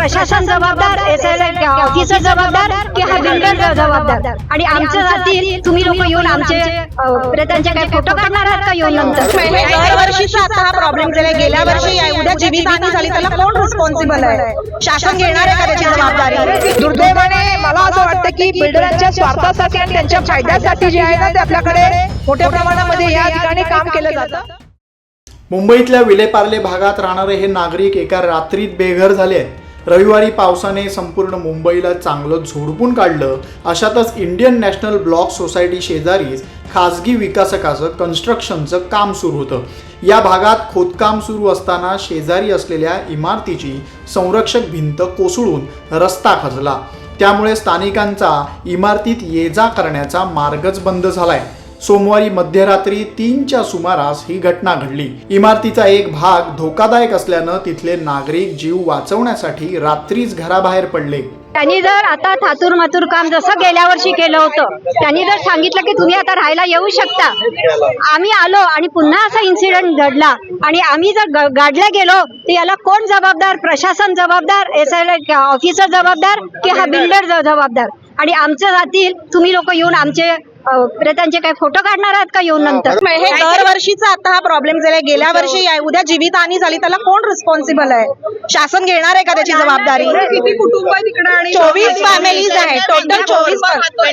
प्रशासन जबाबदार S L officer जबाबदार की हा बिल्डर जबाबदार? आणि आमच्या जाती तुम्ही लोक येऊन आमचे प्रेतांचे काही फोटो काढणार आहात का येऊन नंतर? हे आता हा प्रॉब्लेम झाला गेल्या वर्षी या- उद्या जीवितहानी झाली त्याला कोण रिस्पॉन्सिबल आहे? शासन घेणार आहे का त्याची जबाबदारी. दुर्दैवाने मला असं वाटतं की बिल्डरांच्या स्वार्थासाठी आणि त्यांच्या फायद्यासाठी जे आहे ना ते आपल्याकडे मोठ्या प्रमाणामध्ये या ठिकाणी काम केलं जातं. मुंबईतल्या विलेपार्ले भागात राहणारे हे नागरिक एका रात्रीत बेघर झाले आहेत. रविवारी पावसाने संपूर्ण मुंबईला चांगलं झोडपून काढलं. अशातच इंडियन नॅशनल ब्लॉक सोसायटी शेजारीच खाजगी विकासकाचं कन्स्ट्रक्शनचं काम सुरू होतं. या भागात खोदकाम सुरू असताना शेजारी असलेल्या इमारतीची संरक्षक भिंत कोसळून रस्ता खचला. त्यामुळे स्थानिकांचा इमारतीत ये जा करण्याचा मार्गच बंद झालाय. सोमवारी मध्यरात्री तीनच्या सुमारास ही घटना घडली. इमारतीचा एक भाग धोकादायक असल्यानं तिथले नागरिक जीव वाचवण्यासाठी रात्रीच घराबाहेर पडले. त्यांनी जर आता थातूर मातूर काम जसं गेल्या वर्षी केलं होतं त्यांनी जर सांगितलं की तुम्ही आता राहायला येऊ शकता. आम्ही आलो आणि पुन्हा असा इन्सिडेंट घडला. आणि आम्ही जर गाडल्या गेलो तर याला कोण जबाबदार? प्रशासन जबाबदार? एस एल ऑफिसर जबाबदार? की हा बिल्डर जबाबदार? आणि आमच्या जातील तुम्ही लोक येऊन आमचे प्रेतांचे काही फोटो काढणार आहात का येऊन नंतर? हे दरवर्षीचा आता हा प्रॉब्लेम झाला. गेल्या वर्षी या- उद्या जीवितहानी झाली त्याला कोण रिस्पॉन्सिबल आहे? शासन घेणार आहे का त्याची जबाबदारी? किती कुटुंब आहे तिकडे आणि चोवीस फॅमिलीज आहेत. टोटल चोवीस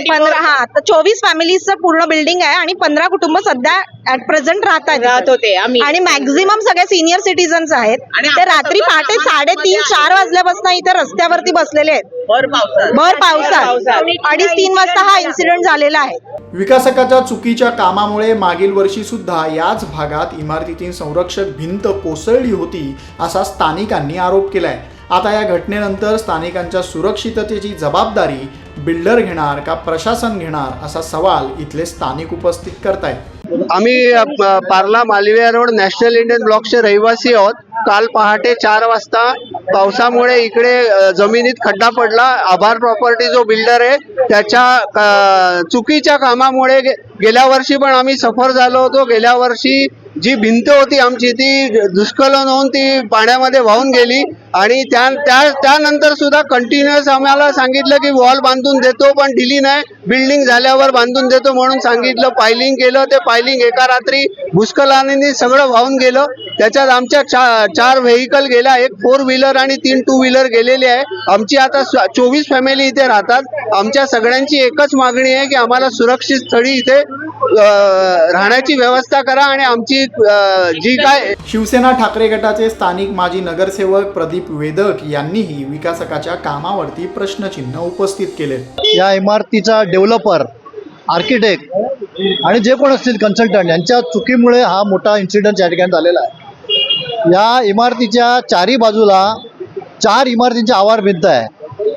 पंधरा हा तर चोवीस फॅमिलीजचं पूर्ण बिल्डिंग आहे आणि पंधरा कुटुंब सध्या ऍट प्रेझेंट राहतात राहत होते आम्ही. आणि मॅक्झिमम सगळे सिनियर सिटीजन्स आहेत. ते रात्री पहाटे साडेतीन चार वाजल्यापासून इथे रस्त्यावरती बसलेले आहेत. भर पावसात. भर पावसात. अडीच तीन वाजता हा इन्सिडेंट झालेला आहे. विकासकाच्या चुकीच्या कामामुळे मागील वर्षी सुद्धा याच भागात इमारतीतील संरक्षक भिंत कोसळली होती असा स्थानिकांनी आरोप केलाय. आता या घटनेनंतर स्थानिकांच्या सुरक्षिततेची जबाबदारी बिल्डर घेणार का प्रशासन घेणार असा सवाल इथले स्थानिक उपस्थित करतायत. आम्ही Parla Malviya road national Indian ब्लॉकचे रहिवासी आहोत. काल पहाटे चार वाजता पावसामुळे इकडे जमिनीत खड्डा पडला. आभार प्रॉपर्टी जो बिल्डर आहे त्याच्या चुकीच्या कामामुळे गेल्या वर्षी पण आम्ही सफर झालो होतो. गेल्या वर्षी जी भिंत होती आमची ती दुष्कलन होऊन ती पाण्यामध्ये वाहून गेली. आणि त्या त्या- त्यानंतर सुद्धा कंटिन्युअस आम्हाला सांगितलं की वॉल बांधून देतो पण दिली नाही. बिल्डिंग झाल्यावर बांधून देतो म्हणून सांगितलं. पायलिंग केलं ते पायलिंग एका रात्री. भूस्खलनाने सगळं वाहून गेलं. त्याच्यात आमच्या चा, चार व्हेकल गेल्या एक फोर व्हीलर आणि तीन टू व्हीलर गेलेली आहे. आमची आता चोवीस फॅमिली इथे राहतात. आमच्या सगळ्यांची एकच मागणी आहे की आम्हाला सुरक्षित स्थळी इथे राहण्याची व्यवस्था करा आणि आमची जी काय शिवसेना ठाकरे गटाचे स्थानिक माजी नगरसेवक प्रदीप वेदक यांनीही विकासकाच्या कामावरती प्रश्नचिन्ह उपस्थित केले. या इमारतीचा डेव्हलपर आर्किटेक्ट आणि जे कोण असतील कन्सल्टंट यांच्या चुकीमुळे हा मोठा इन्सिडेंट या ठिकाणी झालेला आहे. या इमारतीच्या चारी बाजूला चार इमारतींची आवार भिंत आहे.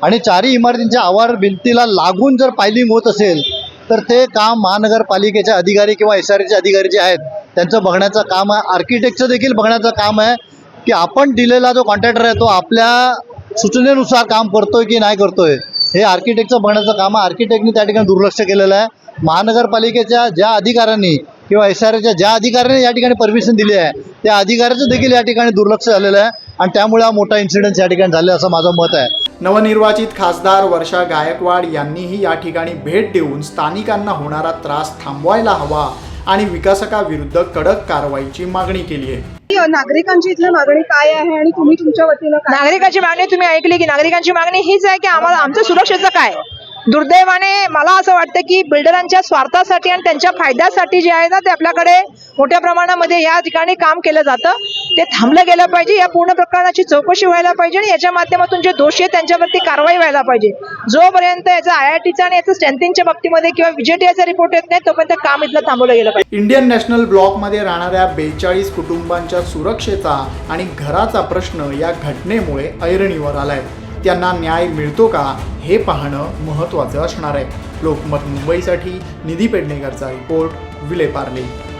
आणि चारी इमारतींच्या आवार भिंतीला लागून जर पायलिंग होत असेल तर ते काम महानगरपालिकेचे अधिकारी किंवा एस आर अधिकारी जे आहेत त्यांचं बघण्याचं काम आहे. आर्किटेक्टचं देखील बघण्याचं काम आहे की आपण दिलेला जो कॉन्ट्रॅक्टर आहे तो आपल्या सूचनेनुसार काम करतोय की नाही करतोय हे आर्किटेक्टचं बघण्याचं काम आहे. आर्किटेक्टने त्या ठिकाणी दुर्लक्ष केलेलं आहे. महानगरपालिकेच्या ज्या अधिकाऱ्यांनी किंवा एस आर ज्या अधिकाऱ्यांनी या ठिकाणी परमिशन दिली आहे त्या अधिकाऱ्याचं देखील या ठिकाणी दुर्लक्ष झालेलं आहे आणि त्यामुळे हा मोठा इन्सिडेंट या ठिकाणी झाले असं माझं मत आहे. नवनिर्वाचित खासदार वर्षा गायकवाड यांनीही या ठिकाणी भेट देऊन स्थानिकांना होणारा त्रास थांबवायला हवा आणि विकासकाविरुद्ध कडक कारवाईची मागणी केली आहे. नागरिकांची इथली मागणी काय आहे आणि तुम्ही तुमच्या वतीनं नागरिकांची मागणी तुम्ही ऐकली की नागरिकांची मागणी हीच आहे की आम्हाला आमच्या सुरक्षेचं काय? दुर्दैवाने मला असं वाटतं की बिल्डरांच्या स्वार्थासाठी आणि त्यांच्या फायद्यासाठी जे आहे ना ते आपल्याकडे मोठ्या प्रमाणामध्ये या ठिकाणी काम केलं जातं. ते थांबलं गेलं पाहिजे या पूर्ण प्रकरणाची चौकशी व्हायला पाहिजे आणि याच्या माध्यमातून जे दोषी आहेत त्यांच्यावरती कारवाई व्हायला पाहिजे. जोपर्यंत याचा आय आय टीचा आणि याचा स्ट्रेंथिंगच्या बाबतीमध्ये किंवा विजेटीचा रिपोर्ट येत नाही तोपर्यंत काम इथलं थांबवलं गेलं पाहिजे. इंडियन नॅशनल ब्लॉकमध्ये राहणाऱ्या बेचाळीस कुटुंबांच्या सुरक्षेचा आणि घराचा प्रश्न या घटनेमुळे ऐरणीवर आलाय. त्यांना न्याय मिळतो का हे पाहणं महत्त्वाचं असणार आहे. लोकमत मुंबईसाठी निधी पेडणेकरचा रिपोर्ट विलेपार्ले.